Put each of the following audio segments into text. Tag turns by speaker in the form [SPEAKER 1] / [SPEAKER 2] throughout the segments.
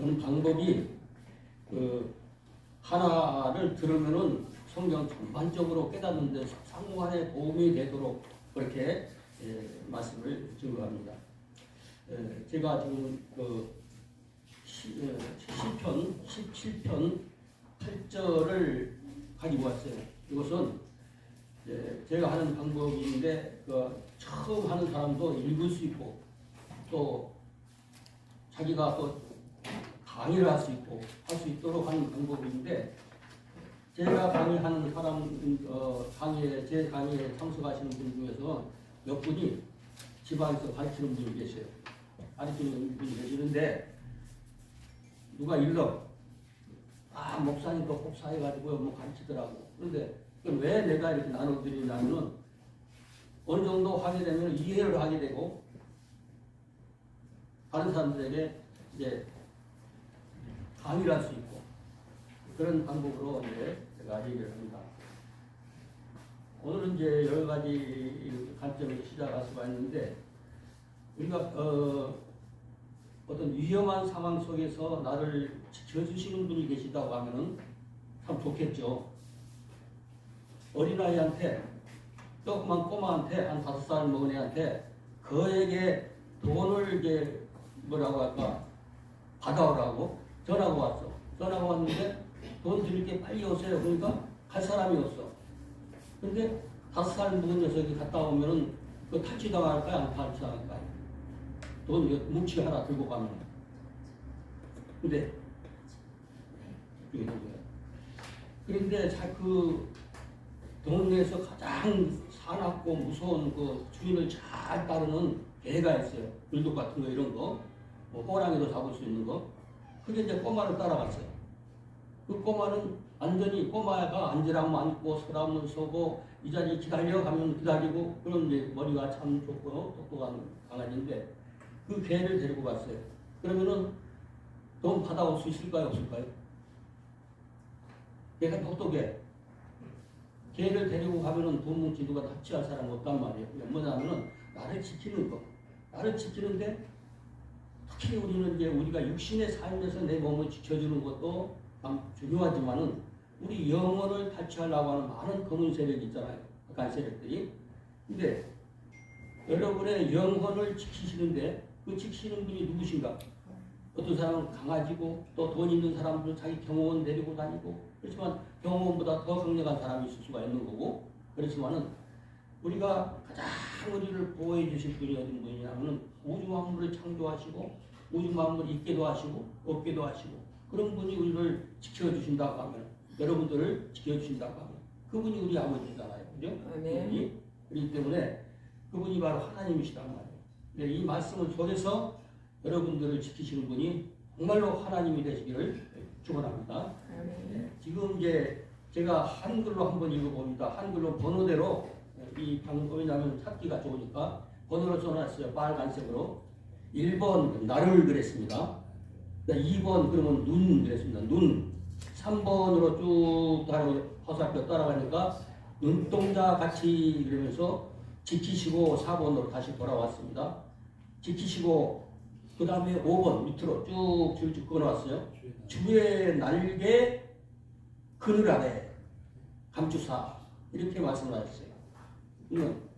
[SPEAKER 1] 그런 방법이 그 하나를 들으면은 성경 전반적으로 깨닫는 데 상관에 도움이 되도록 그렇게 예, 말씀을 증거합니다. 예, 제가 지금 그 시, 예, 시편 17편 8절을 가지고 왔어요. 이것은 예, 제가 하는 방법인데 그 처음 하는 사람도 읽을 수 있고 또 자기가 또 강의를 할 수 있고 할 수 있도록 하는 방법인데 제가 강의하는 사람 어, 강의에 제 강의에 참석하시는 분 중에서 몇 분이 지방에서 가르치는 분이 계세요. 가르치는 분이 계시는데 누가 일러 아 목사님 도 복사해가지고 뭐 가르치더라고. 그런데 왜 내가 이렇게 나눠드리냐면은 어느 정도 하게 되면 이해를 하게 되고 다른 사람들에게 이제 강의를 할수 있고 그런 방법으로 이제 제가 얘기를 합니다. 오늘은 이제 여러 가지 관점에서 시작할 수가 있는데 우리가 어, 어떤 위험한 상황 속에서 나를 지켜주시는 분이 계시다고 하면은 참 좋겠죠. 어린아이한테 조그만 꼬마한테 한 다섯 살 먹은 애한테 그에게 돈을 이제 뭐라고 할까 받아오라고 전화가 왔어. 전화가 왔는데 돈 드릴게 빨리 오세요. 그러니까 갈 사람이 없어. 근데 다섯 살 먹은 녀석이 갔다 오면은 그 탈취당할까요? 안 탈취당할까요? 돈 뭉치 하나 들고 가면. 근데 거예요. 그런데 자그 동네에서 가장 사납고 무서운 그 주인을 잘 따르는 개가 있어요. 불독 같은 거 이런 거, 뭐 호랑이도 잡을 수 있는 거. 그게 이제 꼬마를 따라갔어요. 그 꼬마는 완전히 꼬마가 앉으라면 앉고 서라면 서고 이 자리 기다려 가면 기다리고 그런 이제 머리가 참 좋고 똑똑한 강아지인데 그 개를 데리고 갔어요. 그러면은 돈 받아올 수 있을까요? 없을까요? 걔가 똑똑해. 걔를 데리고 가면은 돈 뭉치 누가 납치할 사람 없단 말이에요. 뭐냐면은 나를 지키는 거. 나를 지키는데 특히 우리는 이제 우리가 육신의 삶에서 내 몸을 지켜주는 것도 참 중요하지만은 우리 영혼을 탈취하려고 하는 많은 검은 세력이 있잖아요. 악한 세력들이. 근데 여러분의 영혼을 지키시는데 그 지키시는 분이 누구신가? 어떤 사람은 강아지고 또 돈 있는 사람들은 자기 경호원 데리고 다니고 그렇지만 경호원보다 더 강력한 사람이 있을 수가 있는 거고 그렇지만은 우리가 가장 우리를 보호해 주실 분이 어떤 분이냐면은 우주 만물을 창조하시고 우주 만물을 있게도 하시고 없게도 하시고 그런 분이 우리를 지켜주신다고 하면 여러분들을 지켜주신다고 하면 그분이 우리 아버지잖아요. 그죠?
[SPEAKER 2] 아멘.
[SPEAKER 1] 그분이 그렇기 때문에 그분이 바로 하나님이시단 말이에요. 근데 이 말씀을 속에서 여러분들을 지키시는 분이 정말로 하나님이 되시기를 축원합니다. 네, 지금 이제 제가 한글로 한번 읽어봅니다. 한글로 번호대로 이 방법 왜냐하면 찾기가 좋으니까 번호를 써놨어요. 빨간색으로 1번 나를 그랬습니다. 2번 그러면 눈 그랬습니다. 눈 3번으로 쭉 화살표 따라가니까 눈동자 같이 그러면서 지키시고 4번으로 다시 돌아왔습니다. 지키시고 그 다음에 5번 밑으로 쭉 줄줄 끊어왔어요. 주의 날개 그늘 아래 감추사 이렇게 말씀하셨어요. 이건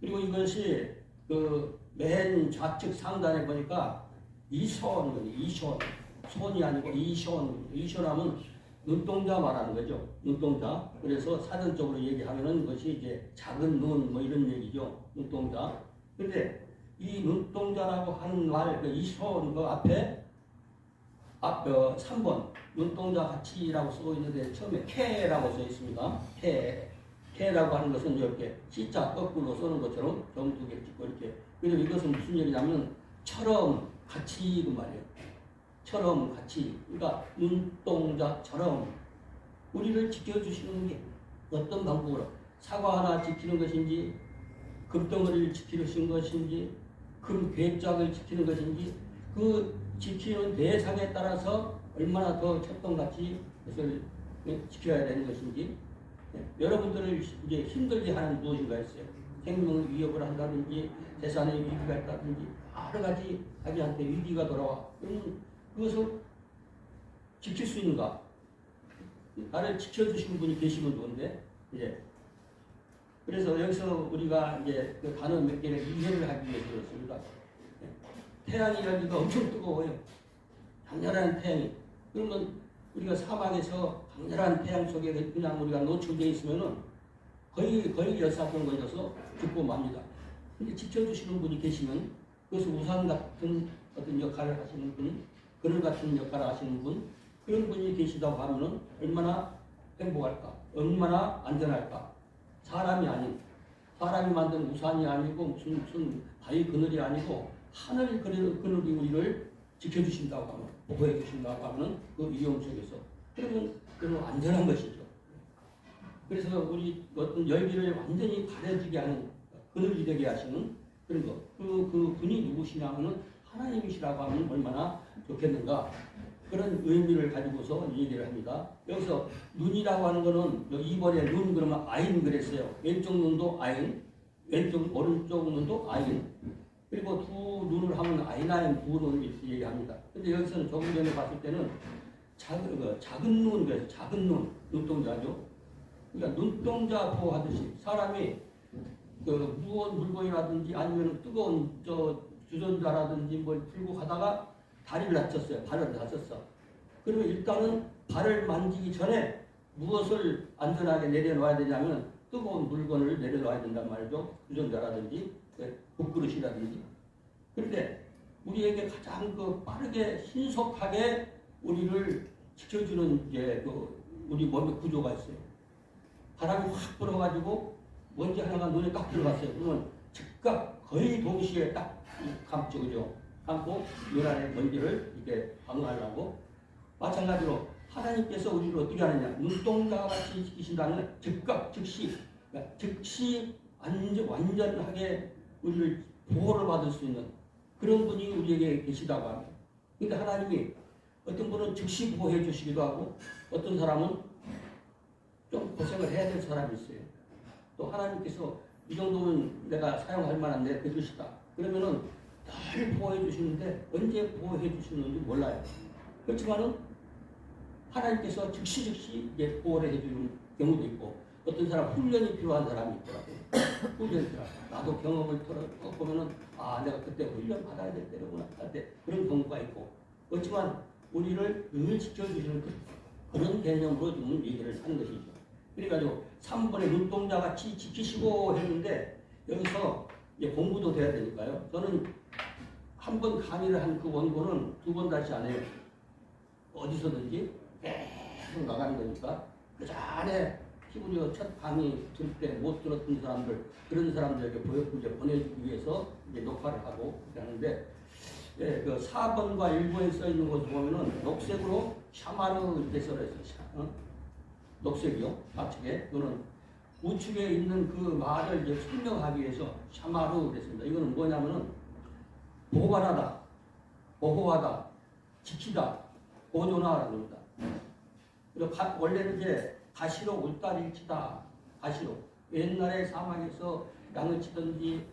[SPEAKER 1] 그리고 이것이 그 맨 좌측 상단에 보니까 이손 이손 손이 아니고 이손 이손하면 눈동자 말하는 거죠. 눈동자. 그래서 사전적으로 얘기하면은 그것이 이제 작은 눈 뭐 이런 얘기죠. 눈동자. 근데 이 눈동자라고 하는 말, 그 이손 그 앞에 앞 어, 3번 눈동자 같이라고 쓰고 있는데 처음에 캐라고 써 있습니다. 캐. 캐라고 하는 것은 이렇게 C자 거꾸로 쓰는 것처럼 점두개 찍고 이렇게. 그리고 이것은 무슨 얘기냐면 처럼 같이 그 말이에요. 처럼 같이. 그러니까 눈동자처럼 우리를 지켜주시는 게 어떤 방법으로 사과 하나 지키는 것인지 금덩어리를 지키는 것인지 금 괴짝을 지키는 것인지 그 지키는 대상에 따라서 얼마나 더 첩동같이 그것을 지켜야 되는 것인지 예, 여러분들을 이제 힘들게 하는 무엇인가 있어요. 생명을 위협을 한다든지 재산에 위기가 있다든지 여러 가지 자기한테 위기가 돌아와. 그러면 그것을 지킬 수 있는가? 나를 지켜주시는 분이 계시면 좋은데, 이제. 그래서 여기서 우리가 이제 그 단어 몇 개를 이해를 하기 위해서 그렇습니다. 태양이 여기가 엄청 뜨거워요. 강렬한 태양이. 그러면 우리가 사막에서 강렬한 태양 속에 그냥 우리가 노출되어 있으면은 거의, 거의 열사병 걸려서 죽고 맙니다. 근데 지켜주시는 분이 계시면 그것을 우산 같은 어떤 역할을 하시는 분, 그늘 같은 역할을 하시는 분, 그런 분이 계시다고 하면은 얼마나 행복할까, 얼마나 안전할까. 사람이 아닌, 사람이 만든 우산이 아니고 무슨, 무슨 바위 그늘이 아니고 하늘 그늘, 그늘이 우리를 지켜주신다고 하면, 보호해 주신다고 하면 그 위험 속에서. 그러면 그건 안전한 것이죠. 그래서 우리 어떤 열기를 완전히 가려지게 하는 그늘이 되게 하시는 그런 거. 그, 그 분이 누구시냐면은 하나님이시라고 하면 얼마나 좋겠는가. 그런 의미를 가지고서 얘기를 합니다. 여기서 눈이라고 하는 거는 2번에 눈 그러면 아인 그랬어요. 왼쪽 눈도 아인, 왼쪽 오른쪽 눈도 아인. 그리고 두 눈을 하면 아이나인 두 눈을 얘기합니다. 근데 여기서는 조금 전에 봤을 때는 작은, 그 작은 눈, 그래서 작은 눈, 눈동자죠. 그러니까 눈동자 보호하듯이 사람이 그 무거운 물건이라든지 아니면 뜨거운 저 주전자라든지 뭘 들고 가다가 다리를 다쳤어요. 발을 다쳤어. 그러면 일단은 발을 만지기 전에 무엇을 안전하게 내려놔야 되냐면 뜨거운 물건을 내려놔야 된단 말이죠. 주전자라든지 네, 국그릇이라든지. 그런데 우리에게 가장 그 빠르게 신속하게 우리를 지켜주는 이제 그 우리 몸의 구조가 있어요. 바람이 확 불어가지고 먼지 하나가 눈에 딱 들어갔어요. 그러면 즉각 거의 동시에 딱 감죠, 그죠? 감고 눈 안에 먼지를 이렇게 방어하려고 마찬가지로 하나님께서 우리를 어떻게 하느냐 눈동자 같이 지키신다는 건 즉각 즉시 그러니까 즉시 완전, 완전하게 우리를 보호를 받을 수 있는 그런 분이 우리에게 계시다고 합니다. 그러니까 하나님이 어떤 분은 즉시 보호해 주시기도 하고 어떤 사람은 좀 고생을 해야 될 사람이 있어요. 또 하나님께서 이 정도면 내가 사용할 만한 내 그릇이다. 그러면은 늘 보호해 주시는데 언제 보호해 주시는지 몰라요. 그렇지만은 하나님께서 즉시 즉시 이제 보호를 해주는 경우도 있고 어떤 사람 훈련이 필요한 사람이 있더라고요. 필요하다. 나도 경험을 들어보면은 아 내가 그때 훈련 받아야 될 때구나 할때 그런 경우가 있고 그렇지만 우리를 늘 지켜주시는 그- 그런 개념으로 좀 얘기를 하는 것이죠. 그래가지고 3번에 눈동자 같이 지키시고 했는데 여기서 이제 공부도 돼야 되니까요. 저는 한 번 강의를 한 그 원고는 두 번 다시 안 해요. 어디서든지 계속 나가는 거니까 그 전에 피부리어 첫 강의 들때 못 들었던 사람들 그런 사람들에게 보여 이제 보내주기 위해서 이제 녹화를 하고 하는데 예, 그 4번과 1번에 써 있는 것을 보면은 녹색으로 샤마르 이렇게 써 있어요. 녹색이요. 좌측에. 이거는 우측에 있는 그 말을 이제 설명하기 위해서 샤마르 그랬습니다. 이거는 뭐냐면은 보관하다, 보호하다, 지키다, 보존하라는 겁니다. 그리고 가- 원래는 이제 가시로 울다리를 치다, 가시로. 옛날에 사막에서 양을 치든지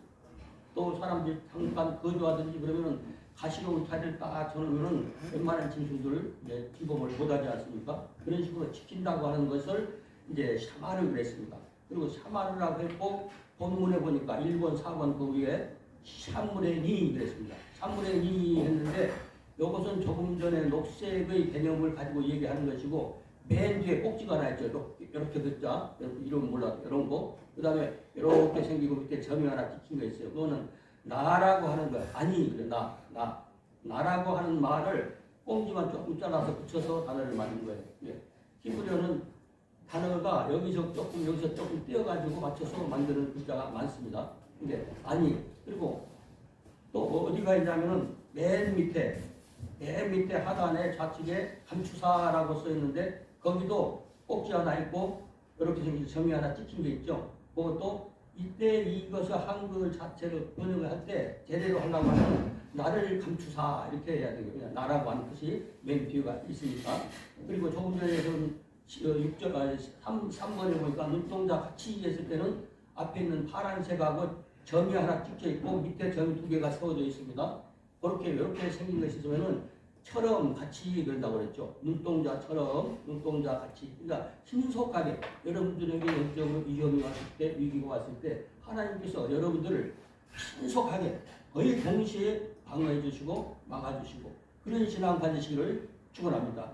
[SPEAKER 1] 또 사람들이 잠깐 거주하든지 그러면은 가시로 울타리를 딱 쳐놓으면은 웬만한 짐승들을 이제 기범을 못하지 않습니까? 그런 식으로 지킨다고 하는 것을 이제 샤마를 그랬습니다. 그리고 샤마르라고 했고 본문에 보니까 1번, 4번 그 위에 샤무레니 그랬습니다. 샤무레니 했는데 이것은 조금 전에 녹색의 개념을 가지고 얘기하는 것이고 맨 뒤에 꼭지가 하나 있죠. 이렇게, 듣자. 이름 몰라. 이런 거. 그 다음에 이렇게 생기고 밑에 점이 하나 찍힌 거 있어요. 그거는 나라고 하는 거야. 아니, 그래, 나, 나. 나라고 하는 말을 꽁지만 조금 잘라서 붙여서 단어를 만든 거예요. 예. 히브리어는 단어가 여기서 조금, 여기서 조금 띄어가지고 맞춰서 만드는 글자가 많습니다. 근데 아니, 그리고 또 어디가 있냐면은 맨 밑에, 맨 밑에 하단에 좌측에 감추사라고 써 있는데 거기도 꼭지 하나 있고 이렇게 생긴 점이 하나 찍힌 게 있죠. 그것도 이때 이것을 한글 자체로 번역을 할 때 제대로 하려고 하면 나를 감추사 이렇게 해야 되거든요. 나라고 하는 뜻이 맨 뒤가 있으니까. 그리고 조금 전에 좀 6절, 3, 3번에 보니까 눈동자 같이 했을 때는 앞에 있는 파란색하고 점이 하나 찍혀 있고 밑에 점이 두 개가 세워져 있습니다. 그렇게 이렇게 생긴 것이 있으면은 처럼 같이 그런다고 그랬죠. 눈동자처럼 눈동자 같이. 그러니까 신속하게 여러분들에게 영적으로 위험이 왔을 때 위기가 왔을 때 하나님께서 여러분들을 신속하게 거의 동시에 방어해 주시고 막아주시고 그런 신앙 가지시기를 축원합니다.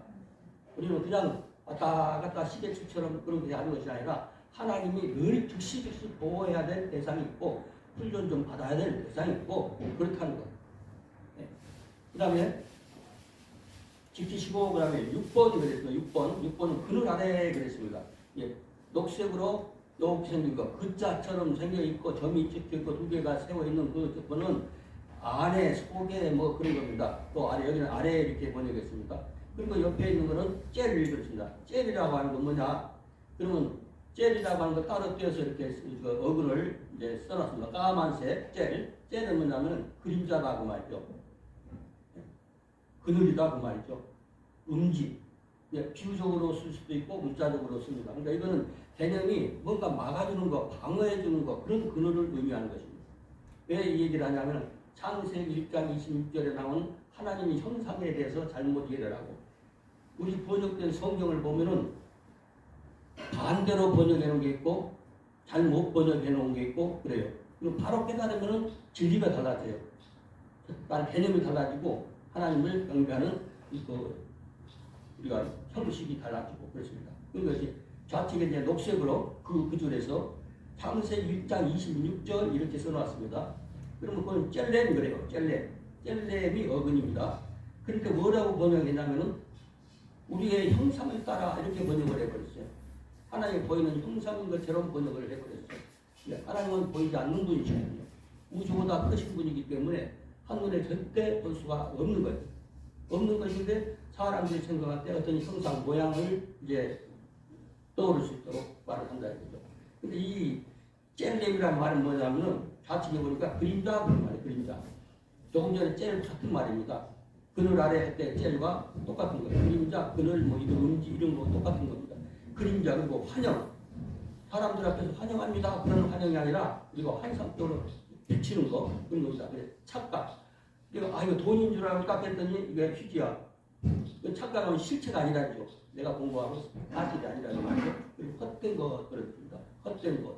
[SPEAKER 1] 우리는 그냥 왔다 갔다 시계추처럼 그렇게 하는 것이 아니라 하나님이 늘 즉시 즉시 보호해야 될 대상이 있고 훈련 좀 받아야 될 대상이 있고 그렇다는 것. 네. 그 다음에 지키시고 그 다음에 6번이 그랬습니다. 6번. 6번은 그늘 아래 그랬습니다. 예. 녹색으로 이렇게 생긴 거. 글자처럼 생겨 있고 점이 찍혀 있고 두 개가 세워 있는 그 거는 안에 속에 뭐 그런 겁니다. 또 아래 여기는 아래 이렇게 번역했습니다. 그리고 옆에 있는 거는 젤 그렇습니다. 젤이라고 하는 건 뭐냐? 그러면 젤이라고 하는 거 따로 떼어서 이렇게 그 어근을 이제 써놨습니다. 까만색 젤. 젤은 뭐냐면 그림자라고 말이죠. 그늘이다 그 말이죠. 음지. 예, 비유적으로 쓸 수도 있고 문자적으로 씁니다. 그러니까 이거는 개념이 뭔가 막아주는 거, 방어해주는 거 그런 그늘을 의미하는 것입니다. 왜 이 얘기를 하냐면 창세기 1장 26절에 나온 하나님의 형상에 대해서 잘못 이해를 하고 우리 번역된 성경을 보면은 반대로 번역해 놓은 게 있고 잘못 번역해 놓은 게 있고 그래요. 그리고 바로 깨달으면은 진리가 달라져요. 난 개념이 달라지고 하나님을 경배하는 그 우리가 형식이 달라지고 그렇습니다. 그것이 좌측에 이제 녹색으로 그, 그 줄에서 창세기 1장 26절 이렇게 써놨습니다. 그러면 그건 젤렘 그래요. 젤렘. 젤렘이 어근입니다. 그러니까 뭐라고 번역했냐면은 우리의 형상을 따라 이렇게 번역을 해버렸어요. 하나님 보이는 형상인 것처럼 번역을 해버렸어요. 예, 하나님은 보이지 않는 분이시거든요. 우주보다 크신 분이기 때문에 한눈에 절대 볼 수가 없는 거예요. 없는 것인데 사람들이 생각할 때 어떤 형상 모양을 이제 떠오를 수 있도록 말을 한다 이거죠. 근데 이 젤렘이라는 말은 뭐냐면은 좌측에 보니까 그림자 그런 말이에요. 그림자. 조금 전에 젤 같은 말입니다. 그늘 아래 할 때 젤과 똑같은 거예요. 그림자, 그늘, 뭐 이런 음지 이런 거 똑같은 겁니다. 그림자 그리고 환영. 사람들 앞에서 환영합니다. 그런 환영이 아니라 그리고 환상적으로 비치는 거 그런 겁니다. 그래 착각. 그리고 아 이거 돈인 줄 알고 딱 했더니 이게 휴지야. 그 착각은 실체가 아니라죠. 내가 공부하고 사실이 아니라는 말이죠. 헛된 것 그렇습니다. 헛된 것.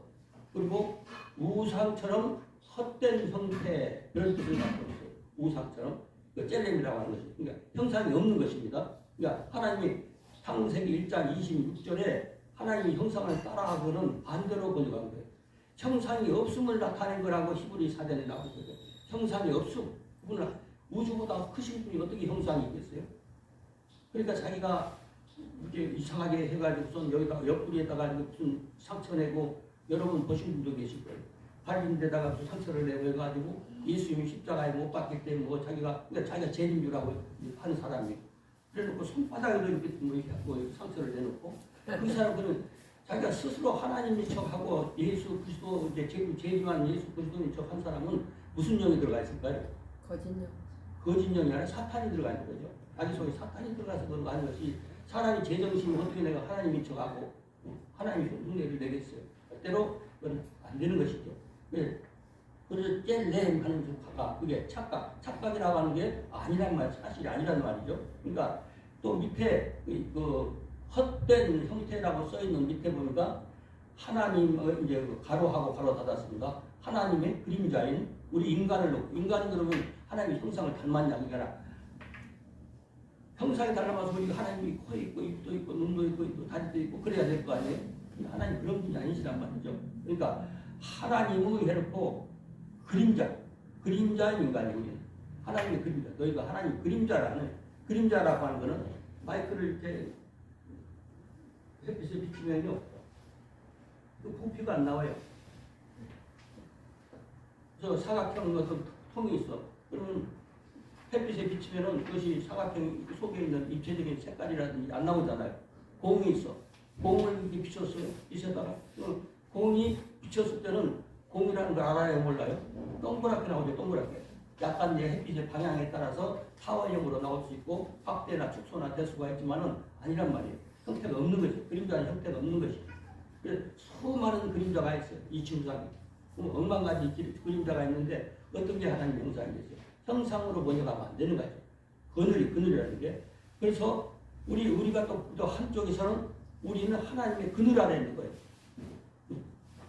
[SPEAKER 1] 그리고 우상처럼 헛된 형태 그런 뜻을 갖고 있어요. 우상처럼 그 젤렘이라고 하는 것이 그러니까 형상이 없는 것입니다. 그러니까 하나님이 창세기 1장 26절에 하나님의 형상을 따라하고는 반대로 번역한 거예요. 형상이 없음을 나타낸 거라고 히브리 사전에 나오거든요. 형상이 없음. 우주보다 크신 분이 어떻게 형상이 있겠어요? 그러니까 자기가 이렇게 이상하게 해가지고선 여기다 옆구리에다가 무슨 상처 내고 여러분 보신 분도 계실 거예요. 발린 데다가 무슨 상처를 내고 해가지고 예수님이 십자가에 못 박기 때문에 뭐 자기가 그러니까 자기가 알고 하는 사람이 그래놓고 손바닥에도 이렇게 뭐 상처를 내놓고 그 사람들은 자기가 스스로 하나님인 척하고 예수 그리스도 이제 죄- 죄지만 예수 그리스도인 척 한 사람은 무슨 영이 들어가 있을까요?
[SPEAKER 2] 거짓말.
[SPEAKER 1] 거짓 영이 아니라 사탄이 들어가 있는 거죠. 자기 속에 사탄이 들어가서 그런 거 것이 사람이 제정신이 어떻게 내가 하나님인 척하고 하나님이 흉내를 내겠어요. 때로 그건 안 되는 것이죠. 예. 그래서 젤렘 하는 좀 가까 그게 착각, 착각이라고 하는 게 아니란 말, 사실이 아니란 말이죠. 그러니까 또 밑에 그, 그 헛된 형태라고 써 있는 밑에 보니까 하나님을 이제 그 가로하고 가로 닫았습니다. 하나님의 그림자인 우리 인간을 놓고 인간은 그러면 하나님의 형상을 닮았냐 아니라 형상이 닮아서 우리가 하나님이 코 있고 입도 있고 눈도 있고 있고 다리도 있고 그래야 될 거 아니에요? 하나님 그런 분이 아니시란 말이죠. 그러니까 하나님의 해놓고 그림자, 그림자인 인간이 우리는 하나님의 그림자. 너희가 하나님 그림자라는 그림자라고 하는 거는 마이크를 이렇게 햇빛에 비추면요, 그 부피가 안 나와요. 저 사각형 어떤 통이 있어. 그러면 햇빛에 비치면은 그것이 사각형 속에 있는 입체적인 색깔이라든지 안 나오잖아요. 공이 있어. 공을 비쳤어요. 빛에다가. 그 공이 비쳤을 때는 공이라는 걸 알아요, 몰라요? 동그랗게 나오죠, 동그랗게. 약간 이제 햇빛의 방향에 따라서 타원형으로 나올 수 있고 확대나 축소나 대수가 있지만은 아니란 말이에요. 형태가 없는 거죠. 그림자는 형태가 없는 것이죠. 그래서 수많은 그림자가 있어요. 이 지구상에. 그럼 억만 가지 길- 그림자가 있는데 어떤 게 하나님 형상이겠어요? 형상으로 번역하면 안 되는 거죠. 그늘이 그늘이라는 게 그래서 우리 우리가 또, 또 한쪽에서는 우리는 하나님의 그늘 아래 있는 거예요.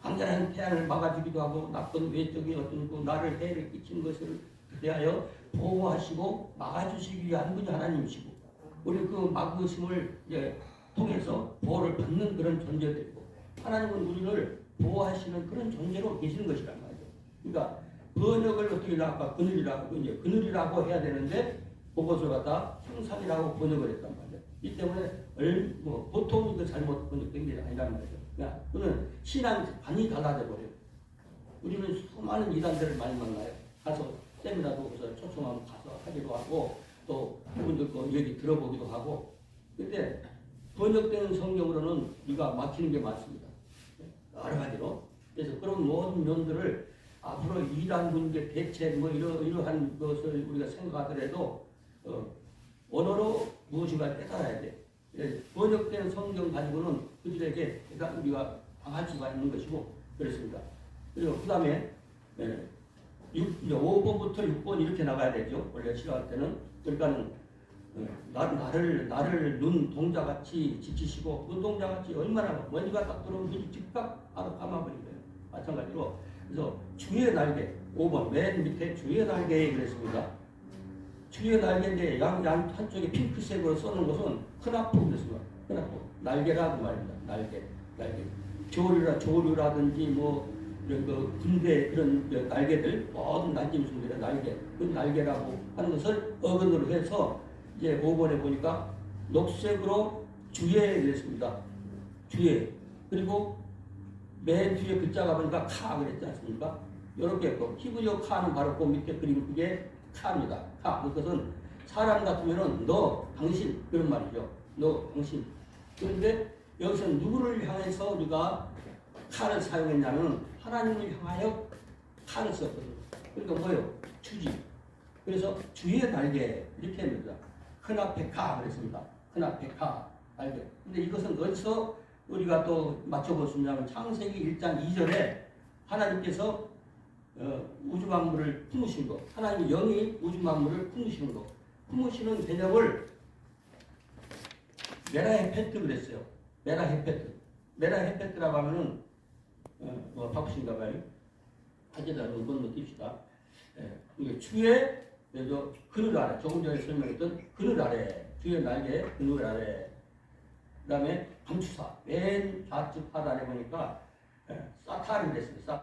[SPEAKER 1] 강렬한 태양을 막아주기도 하고 나쁜 외적인 어떤 그 나를 해를 끼치는 것을 대하여 보호하시고 막아주시기 위한 분이 하나님이시고 우리 그 막으심을 이제 통해서 보호를 받는 그런 존재들이고 하나님은 우리를 보호하시는 그런 존재로 계시는 것이란 말이죠. 그러니까 번역을 어떻게 아까 그늘이라고 이제 그늘이라고 해야 되는데 그것을 갖다 형상이라고 번역을 했단 말이에요. 이 때문에 얼, 뭐 보통 이거 잘못 번역된 게 아니란 말이죠. 그러니까 그는 신앙관이 달라져 버려요. 우리는 수많은 이단들을 많이 만나요. 가서 세미나도 가서 초청하면 가서 하기도 하고 또 그분들 거 얘기 들어보기도 하고 근데 번역된 성경으로는 우리가 막히는 게 많습니다. 여러 가지로. 그래서 그런 모든 면들을 앞으로 이단 문제 대책 뭐 이러, 이러한 것을 우리가 생각하더라도 어, 언어로 무엇인가 깨달아야 돼. 예, 번역된 성경 가지고는 그들에게 일단 우리가 당할 수가 있는 것이고 그렇습니다. 그리고 그 다음에 예, 6, 5번부터 6번 이렇게 나가야 되죠. 원래 시작할 때는 그러니까는 어, 나, 나를 나를 눈 동자같이 지키시고 눈 동자같이 얼마나 먼지가 딱 들어오면 즉각 바로 감아버린 거예요. 마찬가지로 그래서 주의 날개 5번 맨 밑에 주의 날개에 그랬습니다. 주의 날개인데 양, 양 한쪽에 핑크색으로 써놓은 것은 크나프 그랬습니다. 크나프 날개라고 말입니다. 날개 날개 조류라 조류라든지 뭐 이런 그 군대 그런 그 날개들 모든 난짐승들의 날개 그 날개라고 하는 것을 어근으로 해서 이제 5번에 보니까 녹색으로 주에 그랬습니다. 주에 그리고 맨 뒤에 글자가 보니까 카 그랬지 않습니까? 이렇게 했고 히브리어 카는 바로 그 밑에 그림 그게 카입니다. 카 그것은 사람 같으면은 너 당신 그런 말이죠. 너 당신 그런데 여기서 누구를 향해서 우리가 칼을 사용했냐면 하나님을 향하여 칼을 썼거든요. 그러니까 뭐예요? 주지. 그래서 주의 날개 이렇게 합니다. 큰 앞에 가 그랬습니다. 큰 앞에 가 날개. 근데 이것은 어디서 우리가 또 있냐면 창세기 1장 2절에 하나님께서 어, 우주 만물을 품으신 거, 하나님 영이 우주 만물을 품으시는 거, 품으시는 개념을 메라헤페트 그랬어요. 메라헤페트. 메라헤페트라고 하면은 어, 뭐 바쁘신가 봐요. 하지다 한번 놓읍시다. 예, 이게 주의 그래서 그늘 아래 조금 전에 설명했던 그늘 아래 주의 날개 그늘 아래 그 다음에 감추사 맨 좌측 하단에 보니까 예, 사탄이 됐습니다. 사-